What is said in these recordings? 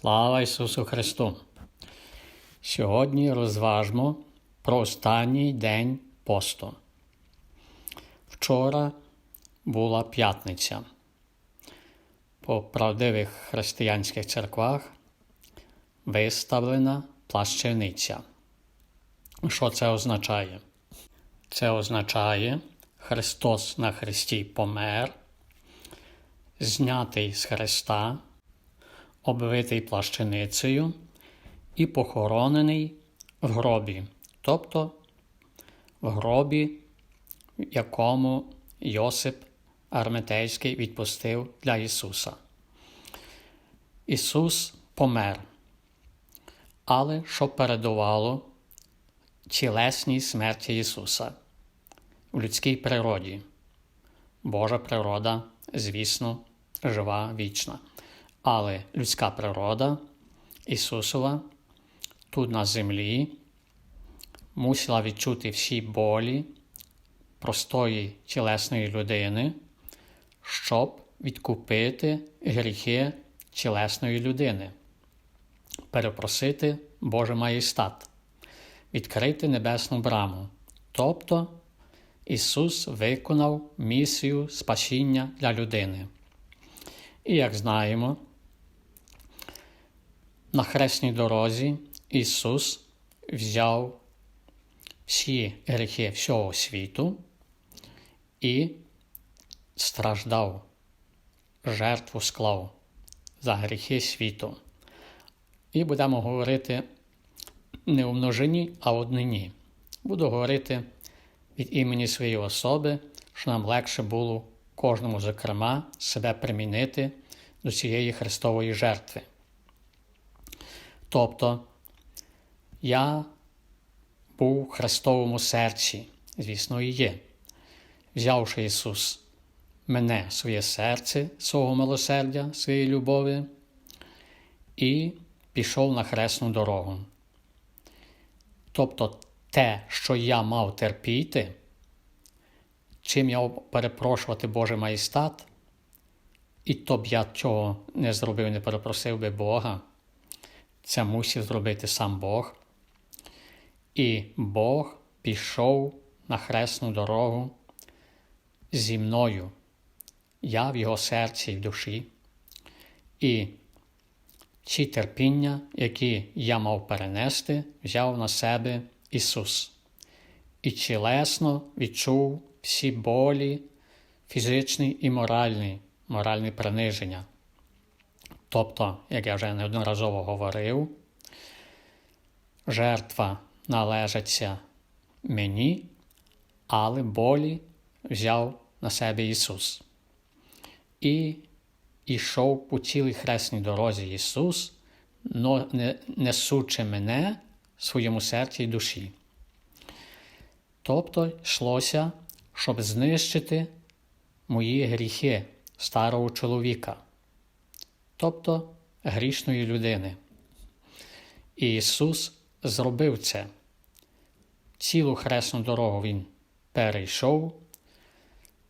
Слава Ісусу Христу! Сьогодні розважмо про останній день посту. Вчора була п'ятниця. По правдивих християнських церквах виставлена плащаниця. Що це означає? Це означає, Христос на Христі помер, знятий з Христа обвитий плащаницею і похоронений в гробі, тобто в гробі, якому Йосип Арметейський відпустив для Ісуса. Ісус помер, але що передувало тілесній смерті Ісуса в людській природі. Божа природа, звісно, жива, вічна. Але людська природа Ісусова тут на землі мусила відчути всі болі простої тілесної людини, щоб відкупити гріхи тілесної людини, перепросити Божий маєстат, відкрити небесну браму. Тобто Ісус виконав місію спасіння для людини. І як знаємо, на хресній дорозі Ісус взяв всі гріхи всього світу і страждав, жертву склав за гріхи світу. І будемо говорити не у множині, а в однині. Буду говорити від імені своєї особи, що нам легше було кожному, зокрема, себе примінити до цієї Христової жертви. Тобто я був в Христовому серці, звісно, і є, взявши Ісус мене, своє серце, свого милосердя, своєї любові, і пішов на хресну дорогу. Тобто те, що я мав терпіти, чим я перепрошувати Божий маєстат, і то б я цього не зробив, не перепросив би Бога. Це мусив зробити сам Бог. І Бог пішов на хресну дорогу зі мною. Я в його серці і в душі. І ці терпіння, які я мав перенести, взяв на себе Ісус. І тілесно відчув всі болі, фізичні і моральні, моральні приниження. Тобто, як я вже неодноразово говорив, жертва належиться мені, але болі взяв на себе Ісус. І йшов по цілій хресній дорозі Ісус, несучи мене в своєму серці і душі. Тобто йшлося, щоб знищити мої гріхи старого чоловіка тобто грішної людини. І Ісус зробив це. Цілу хресну дорогу Він перейшов,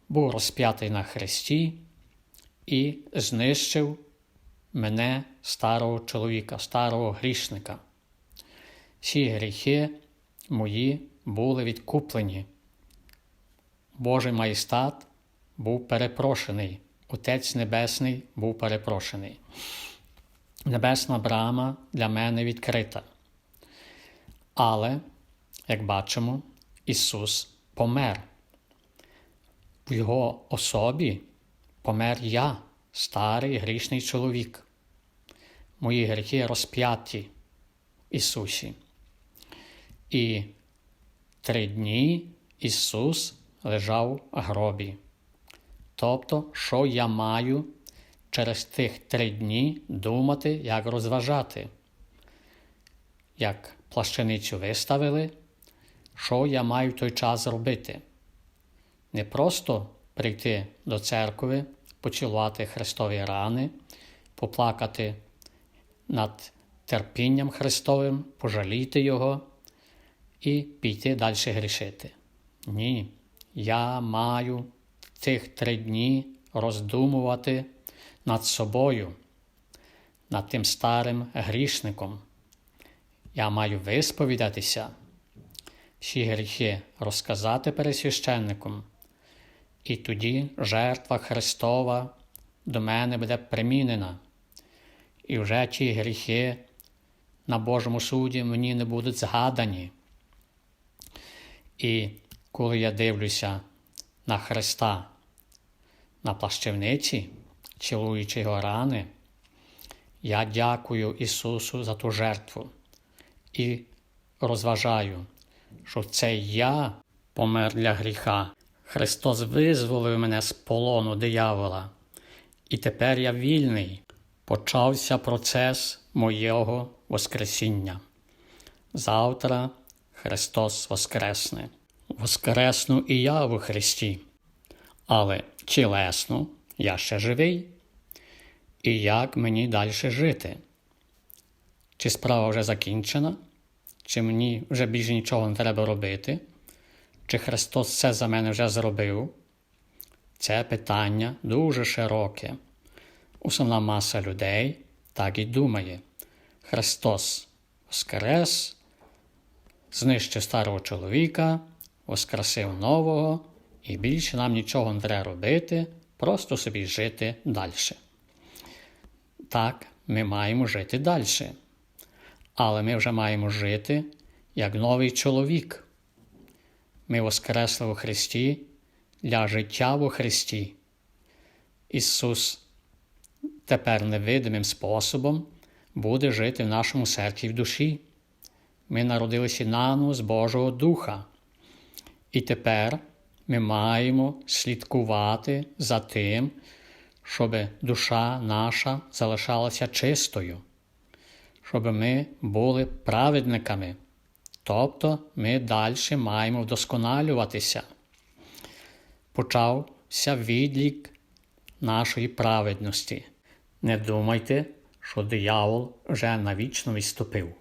був розп'ятий на хресті і знищив мене, старого чоловіка, старого грішника. Всі гріхи мої були відкуплені. Божий майстат був перепрошений. Отець Небесний був перепрошений. Небесна брама для мене відкрита. Але, як бачимо, Ісус помер. В Його особі помер я, старий грішний чоловік. Мої гріхи розп'яті Ісусі. І три дні Ісус лежав в гробі. Тобто, що я маю через тих три дні думати, як розважати, як плащаницю виставили, що я маю той час робити. Не просто прийти до церкви, поцілувати Христові рани, поплакати над терпінням Христовим, пожаліти Його і піти далі грішити. Ні, я маю цих три дні роздумувати над собою, над тим старим грішником. Я маю висповідатися, всі гріхи розказати перед священником, і тоді жертва Христова до мене буде примінена, і вже ті гріхи на Божому суді мені не будуть згадані. І коли я дивлюся на Христа на плащівниці, цілуючи його рани, я дякую Ісусу за ту жертву і розважаю, що це я помер для гріха. Христос визволив мене з полону диявола, і тепер я вільний. Почався процес моєго Воскресіння. Завтра Христос Воскресне. Воскресну і я в Христі, але тілесно я ще живий. І як мені далі жити? Чи справа вже закінчена, чи мені вже більше нічого не треба робити, чи Христос це за мене вже зробив? Це питання дуже широке. Основна маса людей так і думає. Христос воскрес, знищив старого чоловіка, воскресив нового, і більше нам нічого не треба робити, просто собі жити далі. Так, ми маємо жити далі. Але ми вже маємо жити як новий чоловік. Ми воскресли у Христі для життя у Христі. Ісус тепер невидимим способом буде жити в нашому серці і в душі. Ми народилися наново з Божого Духа. І тепер ми маємо слідкувати за тим, щоб душа наша залишалася чистою, щоб ми були праведниками. Тобто ми далі маємо вдосконалюватися. Почався відлік нашої праведності. Не думайте, що диявол вже навічно відступив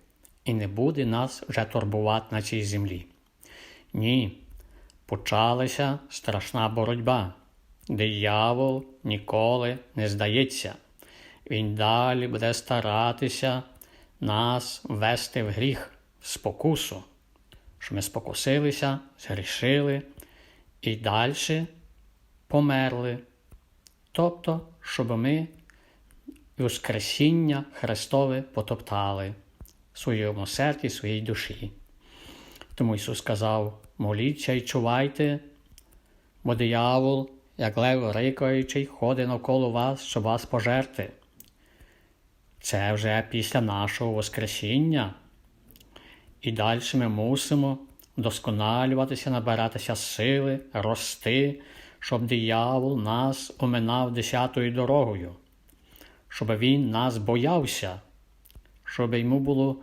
і не буде нас вже турбувати на цій землі. Ні, почалася страшна боротьба. Диявол ніколи не здається. Він далі буде старатися нас ввести в гріх, в спокусу, що ми спокусилися, згрішили і далі померли. Тобто, щоб ми Воскресіння Христове потоптали в своєму серці, своїй душі. Тому Ісус сказав: моліться і чувайте, бо диявол, як лев рикаючий, ходить навколо вас, щоб вас пожерти. Це вже після нашого Воскресіння. І далі ми мусимо вдосконалюватися, набиратися сили, рости, щоб диявол нас оминав десятою дорогою щоб він нас боявся, щоб йому було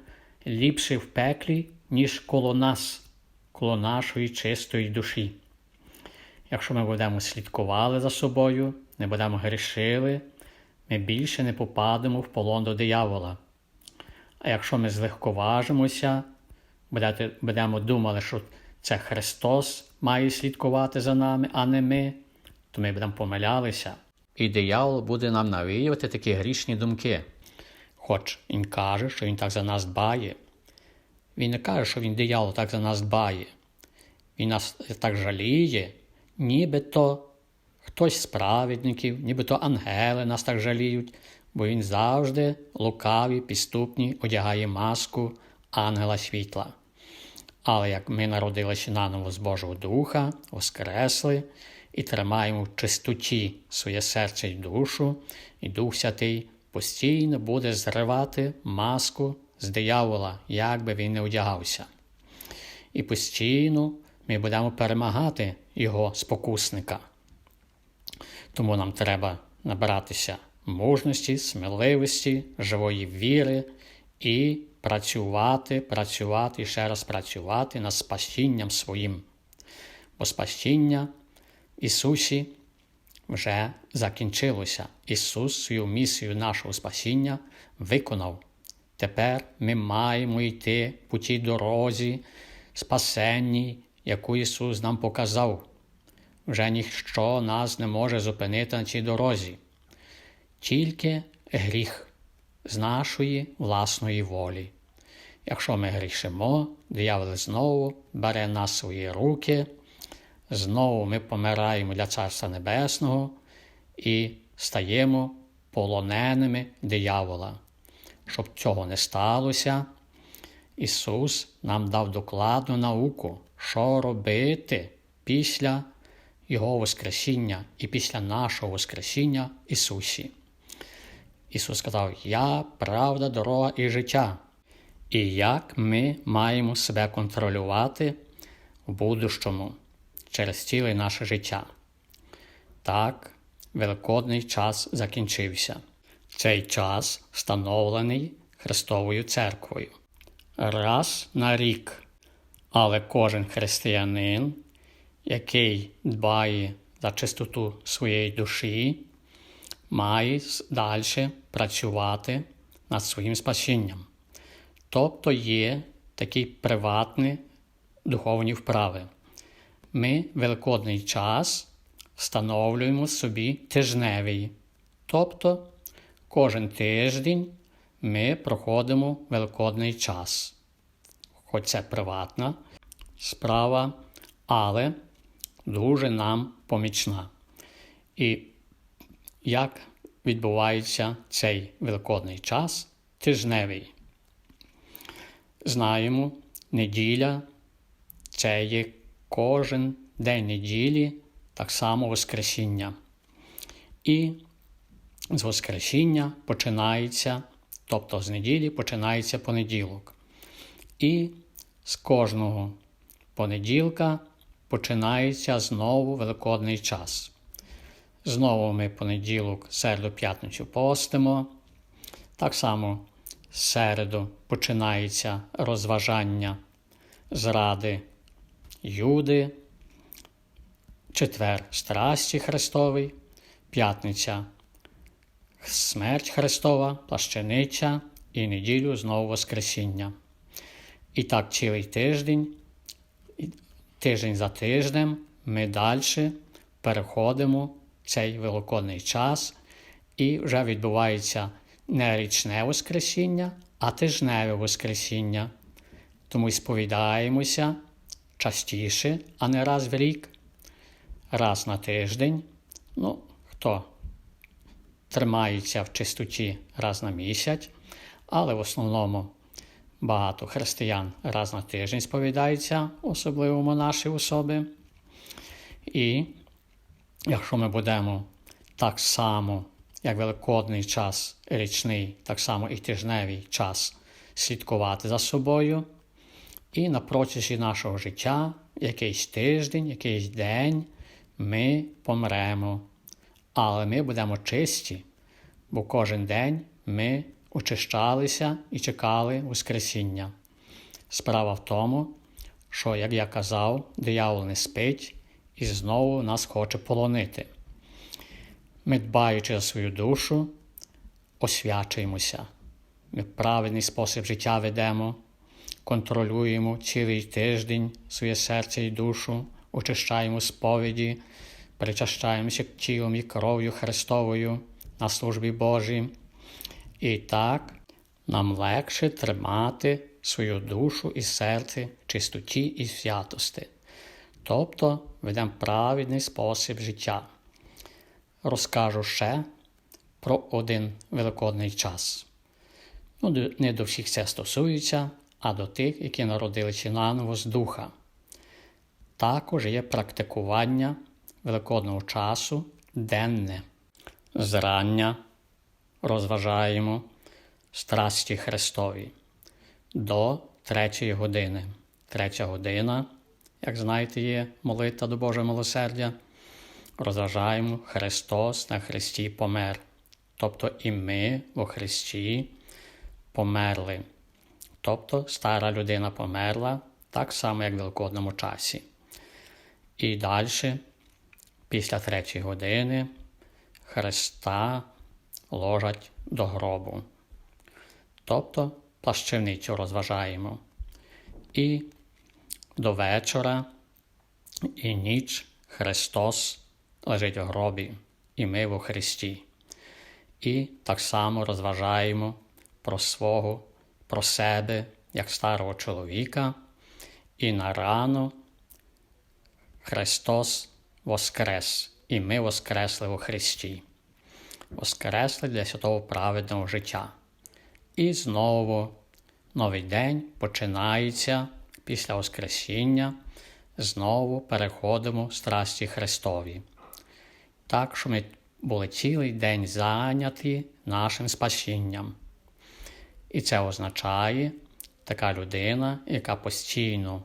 ліпше в пеклі, ніж коло нас, коло нашої чистої душі. Якщо ми будемо слідкували за собою, не будемо грішили, ми більше не попадемо в полон до диявола. А якщо ми злегковажимося, будемо думати, що це Христос має слідкувати за нами, а не ми, то ми будемо помилялися. І диявол буде нам навіювати такі грішні думки. Хоч він каже, що він так за нас дбає. Він не каже, що він диявол так за нас дбає. Він нас так жаліє, нібито хтось з праведників, нібито ангели нас так жаліють, бо він завжди лукаві, підступні, одягає маску ангела світла. Але як ми народилися наново з Божого Духа, воскресли і тримаємо в чистоті своє серце і душу, і Дух Святий постійно буде зривати маску з диявола, як би він не одягався. І постійно ми будемо перемагати його спокусника. Тому нам треба набиратися мужності, сміливості, живої віри і працювати, працювати і ще раз працювати над спасінням своїм. Бо спасіння Ісусі вже закінчилося. Ісус свою місію нашого спасіння виконав. Тепер ми маємо йти по тій дорозі, спасенній, яку Ісус нам показав. Вже ніщо нас не може зупинити на цій дорозі. Тільки гріх з нашої власної волі. Якщо ми грішимо, диявол знову бере нас свої руки, знову ми помираємо для Царства Небесного і стаємо полоненими диявола. Щоб цього не сталося, Ісус нам дав докладну науку, що робити після Його Воскресіння і після нашого Воскресіння Ісусі. Ісус сказав: Я правда, дорога і життя. І як ми маємо себе контролювати в будущому через ціле наше життя. Так, Великодний час закінчився. Цей час встановлений Христовою Церквою. Раз на рік. Але кожен християнин, який дбає за чистоту своєї душі, має далі працювати над своїм спасінням. Тобто є такі приватні духовні вправи. Ми великодний час встановлюємо собі тижневий. Тобто кожен тиждень ми проходимо великодний час. Хоч це приватна справа, але дуже нам помічна. І як відбувається цей великодний час тижневий? Знаємо, неділя це є кожен день неділі, так само Воскресіння. І з Воскресіння починається, тобто з неділі починається понеділок. І з кожного понеділка починається знову Великодний час. Знову ми понеділок, середу, п'ятницю постимо. Так само середу починається розважання зради Юди, четвер страсті Христовий, п'ятниця смерть Христова, плащаниця і неділю знову Воскресіння. І так цілий тиждень, тиждень за тижнем ми далі переходимо цей великодний час, і вже відбувається не річне Воскресіння, а тижневе Воскресіння. Тому сповідаємося частіше, а не раз в рік, раз на тиждень. Ну, хто тримається в чистоті раз на місяць, але в основному багато християн раз на тиждень сповідаються, особливо монаші особи. І якщо ми будемо так само як великодний час річний, так само і тижневий час слідкувати за собою. І на протязі нашого життя, якийсь тиждень, якийсь день, ми помремо. Але ми будемо чисті, бо кожен день ми очищалися і чекали Воскресіння. Справа в тому, що, як я казав, диявол не спить і знову нас хоче полонити. Ми, дбаючи за свою душу, освячуємося. Ми правильний спосіб життя ведемо, контролюємо цілий тиждень своє серце і душу, очищаємо сповіді, причащаємося тілом і кров'ю Христовою на службі Божій. І так нам легше тримати свою душу і серце в чистоті і святості. Тобто ведемо правильний спосіб життя розкажу ще про один великодний час. Ну, Не до всіх це стосується, а до тих, які народилися наново з духа. Також є практикування великодного часу денне. Зрання розважаємо страсті Христові до третьої години. Третя година, як знаєте, є молитва до Божого милосердя розважаємо Христос на Христі помер. Тобто і ми у Христі померли. Тобто стара людина померла так само, як в Великодному часі. І далі, після третьої години, Христа ложать до гробу. Тобто плащевницю розважаємо. І до вечора і ніч Христос лежить у гробі, і ми в Христі. І так само розважаємо про свого, про себе як старого чоловіка, і на рану Христос Воскрес, і ми воскресли у Христі, воскресли для святого праведного життя. І знову новий день починається після Воскресіння, знову переходимо в страсті Христові. Так що ми були цілий день зайняті нашим спасінням. І це означає така людина, яка постійно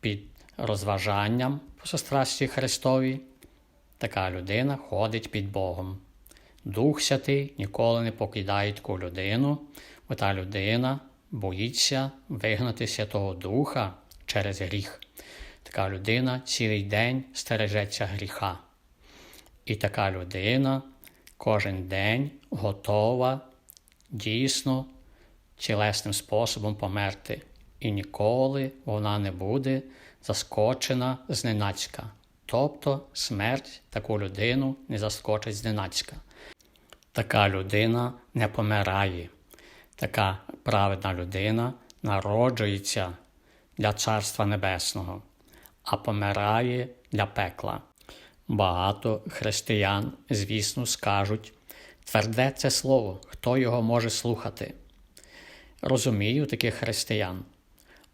під розважанням по страсті Христові, така людина ходить під Богом. Дух Святий ніколи не покидає таку людину, бо та людина боїться вигнати Святого Духа через гріх. Така людина цілий день стережеться гріха. І така людина кожен день готова дійсно тілесним способом померти. І ніколи вона не буде заскочена зненацька. Тобто смерть таку людину не заскочить зненацька. Така людина не помирає. Така праведна людина народжується для Царства Небесного, а помирає для пекла. Багато християн, звісно, скажуть тверде це слово, хто його може слухати. Розумію таких християн,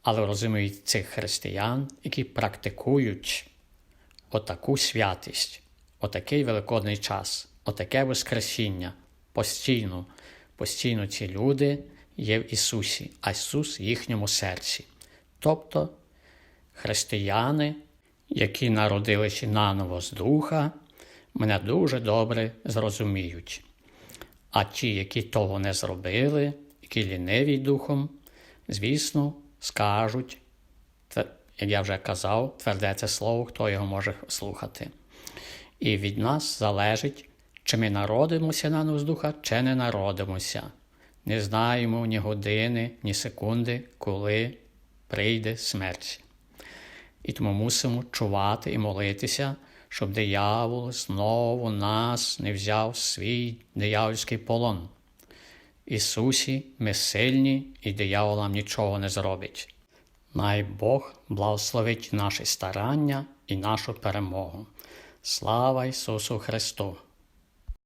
але розумію цих християн, які практикують отаку святість, отакий великодний час, отаке Воскресіння постійно, постійно ці люди є в Ісусі, а Ісус в їхньому серці. Тобто християни, які народилися наново з Духа, мене дуже добре зрозуміють. А ті, які того не зробили, які ліниві духом, звісно, скажуть, як я вже казав, тверде це слово, хто його може слухати. І від нас залежить, чи ми народимося на з духа, чи не народимося. Не знаємо ні години, ні секунди, коли прийде смерть. І тому мусимо чувати і молитися, щоб диявол знову нас не взяв свій диявольський полон. Ісусі, ми сильні, і диявол нам нічого не зробить. Най Бог благословить наші старання і нашу перемогу. Слава Ісусу Христу!